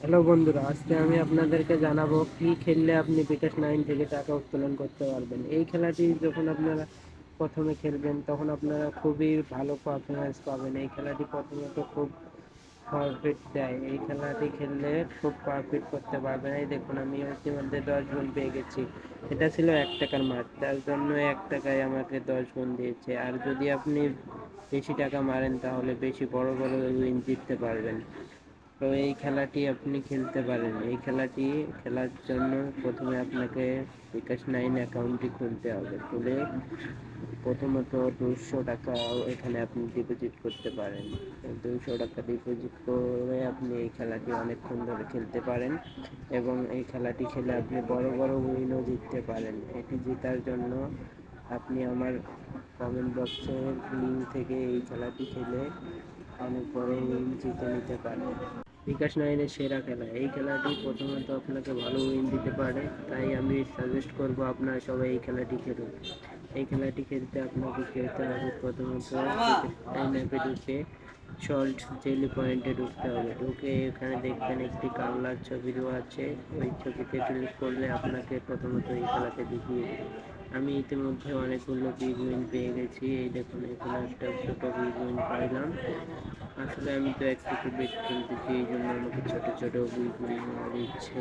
Hello বন্ধুরা, আজকে আমি আপনাদেরকে জানাব কি খেললে আপনি বিকাশ নাইন থেকে টাকা উত্তোলন করতে পারবেন। এই খেলাটি যখন আপনারা প্রথমে খেলবেন, তখন আপনারা খুবই ভালো পারফরমেন্স পাবেন। এই খেলাটি প্রথমত খুব পারফেক্ট দেয়। এই খেলাটি খেললে খুব পারফেক্ট করতে পারবেন। এই দেখুন, আমি ইতিমধ্যে দশ গুণ পেয়ে গেছি। এটা ছিল এক টাকার মাছ তার জন্য এক টাকায় আমাকে দশ গুণ দিয়েছে। আর যদি আপনি বেশি টাকা মারেন, তাহলে বেশি বড় বড় উইন জিততে পারবেন। তো এই খেলাটি আপনি খেলতে পারেন। এই খেলাটি খেলার জন্য প্রথমে আপনাকে বিকাশ নাইন অ্যাকাউন্টটি খুলতে হবে। খুলে প্রথমত দুশো টাকা এখানে আপনি ডিপোজিট করতে পারেন। দুশো টাকা ডিপোজিট করে আপনি এই খেলাটি অনেকক্ষণ ধরে খেলতে পারেন এবং এই খেলাটি খেলে আপনি বড় বড় উইনও জিততে পারেন। এটি জেতার জন্য আপনি আমার কমেন্ট বক্সের লিঙ্ক থেকে এই খেলাটি খেলে অনেক বড় উইন জিতে নিতে পারেন। বিকাশ নাইনের সেরা খেলা। এই খেলাটি প্রথমত আপনাকে ভালো উইন দিতে পারে, তাই আমি সাজেস্ট করব আপনারা সবাই এই খেলাটি খেলুন। এই খেলাটি খেলতে আপনাকে খেলতে হবে প্রথমত টাইম ঢুকে সল্ট জেলি পয়েন্টে ঢুকতে হবে। ঢুকে এখানে দেখবেন একটি কামলার ছবি দেওয়া আছে, ওই ছবিতে ক্লিক করলে আপনাকে প্রথমত এই খেলাতে দেখিয়ে দেবে। আমি ইতিমধ্যে অনেকগুলো বিগ উইন পেয়ে গেছি। এই দেখুন, এখানে একটা ছোটো বিগ উইন পাইলাম। আসলে আমি তো একটু বেট খেলতেছি এই জন্য আমাকে ছোটো ছোটো গুলি মারা দিচ্ছে।